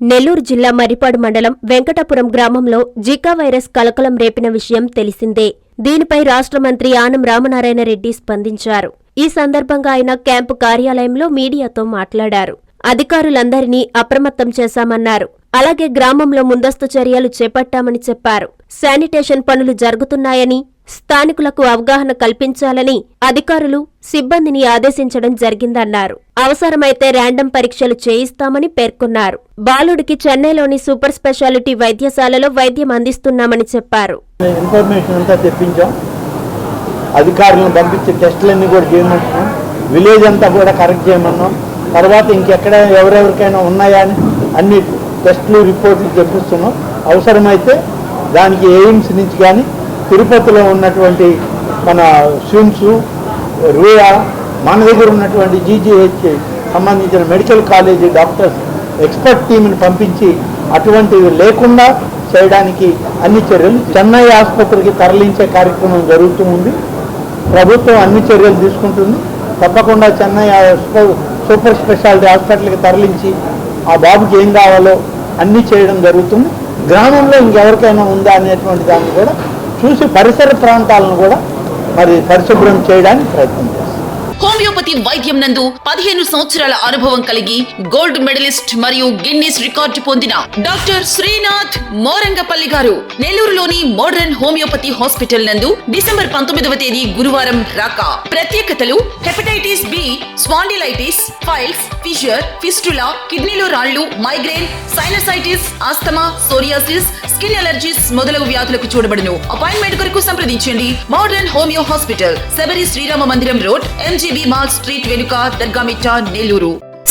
నెల్లూరు జిల్లా మరిపాడు మండలం వెంకటాపురం గ్రామంలో జికా వైరస్ కలకలం రేపిన విషయం తెలిసిందే. దీనిపై రాష్ట్ర మంత్రి ఆనం రామనారాయణ రెడ్డి స్పందించారు. ఈ సందర్భంగా ఆయన క్యాంపు కార్యాలయంలో మీడియాతో మాట్లాడారు. అధికారులందరినీ అప్రమత్తం చేశామన్నారు. అలాగే గ్రామంలో ముందస్తు చర్యలు చేపట్టామని చెప్పారు. శానిటేషన్ పనులు జరుగుతున్నాయని స్థానికులకు అవగాహన కల్పించాలని అధికారులు సిబ్బందిని ఆదేశించడం జరిగిందన్నారు. అవసరమైతే ర్యాండమ్ పరీక్షలు చేయిస్తామని పేర్కొన్నారు. బాలుడికి చెన్నైలోని సూపర్ స్పెషాలిటీ వైద్యశాలలో వైద్యం అందిస్తున్నామని చెప్పారు. ఇన్ఫర్మేషన్ అంతా తెప్పించాం. అధికారులను పంపించి టెస్టులన్నీ కూడా చేయమంటున్నాం. విలేజ్ అంతా కూడా కరెక్ట్ చేయమన్నాం. తర్వాత ఇంకెక్కడ ఎవరెవరికైనా ఉన్నాయా అని అన్ని టెస్టులు రిపోర్ట్లు తెప్పిస్తున్నాం అవసరమైతే దానికి ఎయిమ్స్ నుంచి కానీ తిరుపతిలో ఉన్నటువంటి మన స్విమ్స్ రూయా మన దగ్గర ఉన్నటువంటి జీజీహెచ్ సంబంధించిన మెడికల్ కాలేజీ డాక్టర్స్ ఎక్స్పర్ట్ టీంని పంపించి అటువంటివి లేకుండా చేయడానికి అన్ని చర్యలు చెన్నై ఆసుపత్రికి తరలించే కార్యక్రమం జరుగుతూ ఉంది. ప్రభుత్వం అన్ని చర్యలు తీసుకుంటుంది. తప్పకుండా చెన్నై సూపర్- సూపర్ స్పెషాలిటీ హాస్పిటల్కి తరలించి ఆ బాబుకి ఏం కావాలో అన్నీ చేయడం జరుగుతుంది. గ్రామంలో ఇంకెవరికైనా ఉందా అనేటువంటి దాన్ని కూడా చూసి పరిసర ప్రాంతాలను కూడా మరి పరిశుభ్రం చేయడానికి ప్రయత్నం హోమియోపతి వైద్యం నందు పదిహేను సంవత్సరాల అనుభవం కలిగి గోల్డ్ మెడలిస్ట్ మరియు గిన్నీస్ రికార్డు పొందిన డాక్టర్ శ్రీనాథ్ మోరంగపల్లి గారు నెల్లూరులోని మోడర్న్ హోమియోపతి హాస్పిటల్ నందు డిసెంబర్ పంతొమ్మిదవ తేదీ గురువారం రాక. ప్రత్యేకతలు hepatitis B spondylitis piles fissure fistula కిడ్నీలో రాళ్ళు migraine sinusitis asthma psoriasis skin allergies మొదలగు వ్యాధులకు చూడబడును. అపాయింట్మెంట్ కొరకు సంప్రదించండి. Modern homeo hospital Sabari Srirama Mandiram road MGB mall street వెనుక Dargamitta Nellore